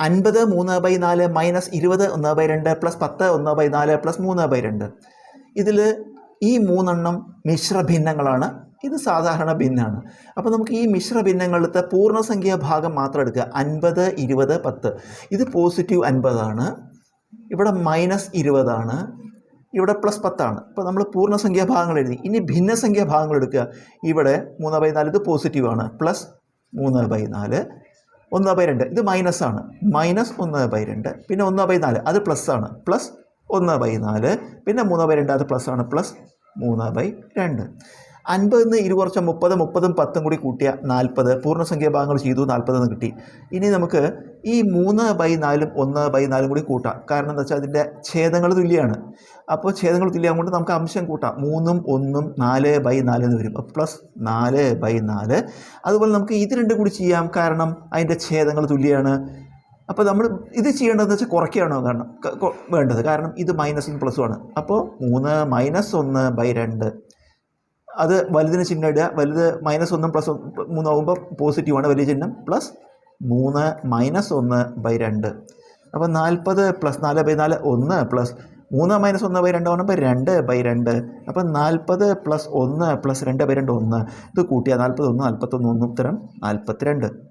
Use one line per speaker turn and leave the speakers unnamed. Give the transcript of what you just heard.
അൻപത് മൂന്ന് ബൈ നാല് മൈനസ് ഇരുപത് ഒന്ന് ബൈ രണ്ട് പ്ലസ് പത്ത് ഒന്ന് ബൈ നാല് പ്ലസ് മൂന്ന് ബൈ രണ്ട്. ഇതിൽ ഈ മൂന്നെണ്ണം മിശ്ര ഭിന്നങ്ങളാണ്. ഇത് സാധാരണ ഭിന്നാണ്. അപ്പോൾ നമുക്ക് ഈ മിശ്ര മിശ്രഭിന്നങ്ങളിലത്തെ പൂർണസംഖ്യാ ഭാഗം മാത്രം എടുക്കുക. അൻപത് ഇരുപത് പത്ത്. ഇത് പോസിറ്റീവ് അൻപതാണ്. ഇവിടെ മൈനസ് ഇരുപതാണ്. ഇവിടെ പ്ലസ് പത്താണ്. അപ്പോൾ നമ്മൾ പൂർണസംഖ്യാ ഭാഗങ്ങൾ എഴുതി. ഇനി ഭിന്നസംഖ്യാ ഭാഗങ്ങൾ എടുക്കുക. ഇവിടെ മൂന്ന് ബൈ നാല് ഇത് പോസിറ്റീവാണ് പ്ലസ് മൂന്ന് ബൈ നാല്. ഒന്ന് ബൈ രണ്ട്. ഇത് മൈനസ് ആണ്. മൈനസ് ഒന്ന് ബൈ രണ്ട്. പിന്നെ ഒന്ന് ബൈ നാല്. അത് പ്ലസ് ആണ്. പ്ലസ് ഒന്ന് ബൈ നാല്. പിന്നെ മൂന്ന് ബൈ രണ്ട്. അത് പ്ലസ് ആണ്. പ്ലസ് മൂന്ന് ബൈ രണ്ട്. അൻപതിൽ നിന്ന് കുറച്ച് മുപ്പത് മുപ്പതും പത്തും കൂടി കൂട്ടിയ നാൽപ്പത്. പൂർണസംഖ്യാ ഭാഗങ്ങൾ ചെയ്തു നാൽപ്പതെന്ന് കിട്ടി. ഇനി നമുക്ക് ഈ മൂന്ന് ബൈ നാലും ഒന്ന് ബൈ നാലും കൂടി കൂട്ടാം. കാരണം എന്താ വെച്ചാൽ അതിന്റെ ഛേദങ്ങൾ തുല്യമാണ് അപ്പോൾ ഛേദങ്ങൾ തുല്യമാകൊണ്ട് നമുക്ക് അംശം കൂട്ടാം. മൂന്നും ഒന്നും നാല് ബൈ നാല് എന്ന് വരും. പ്ലസ് നാല് ബൈ നാല്. അതുപോലെ നമുക്ക് ഇത് രണ്ടും കൂടി ചെയ്യാം. കാരണം അതിന്റെ ഛേദങ്ങൾ തുല്യമാണ് അപ്പോൾ നമ്മൾ ഇത് ചെയ്യേണ്ടതെന്ന് വെച്ചാൽ കുറയ്ക്കുകയാണോ കാരണം വേണ്ടത്? കാരണം ഇത് മൈനസും പ്ലസും ആണ്. അപ്പോൾ മൂന്ന് മൈനസ് ഒന്ന് ബൈ രണ്ട്. അത് വലുതിന് ചിഹ്നം ഇടുക. വലുത് മൈനസ് ഒന്നും പ്ലസ് മൂന്നാകുമ്പോൾ പോസിറ്റീവാണ് വലിയ ചിഹ്നം. പ്ലസ് മൂന്ന് മൈനസ് ഒന്ന് ബൈ രണ്ട്. അപ്പോൾ നാൽപ്പത് പ്ലസ് നാല് ബൈ നാല് ഒന്ന് പ്ലസ് മൂന്ന് മൈനസ് ഒന്ന് ബൈ രണ്ട് പറയുമ്പോൾ രണ്ട് ബൈ രണ്ട്. അപ്പം നാൽപ്പത് പ്ലസ് ഒന്ന് പ്ലസ് രണ്ട് ബൈ രണ്ട് ഒന്ന്. ഇത് കൂട്ടിയാൽ നാൽപ്പത് ഒന്ന് നാൽപ്പത്തൊന്ന് ഒന്ന് ഉത്തരം നാൽപ്പത്തിരണ്ട്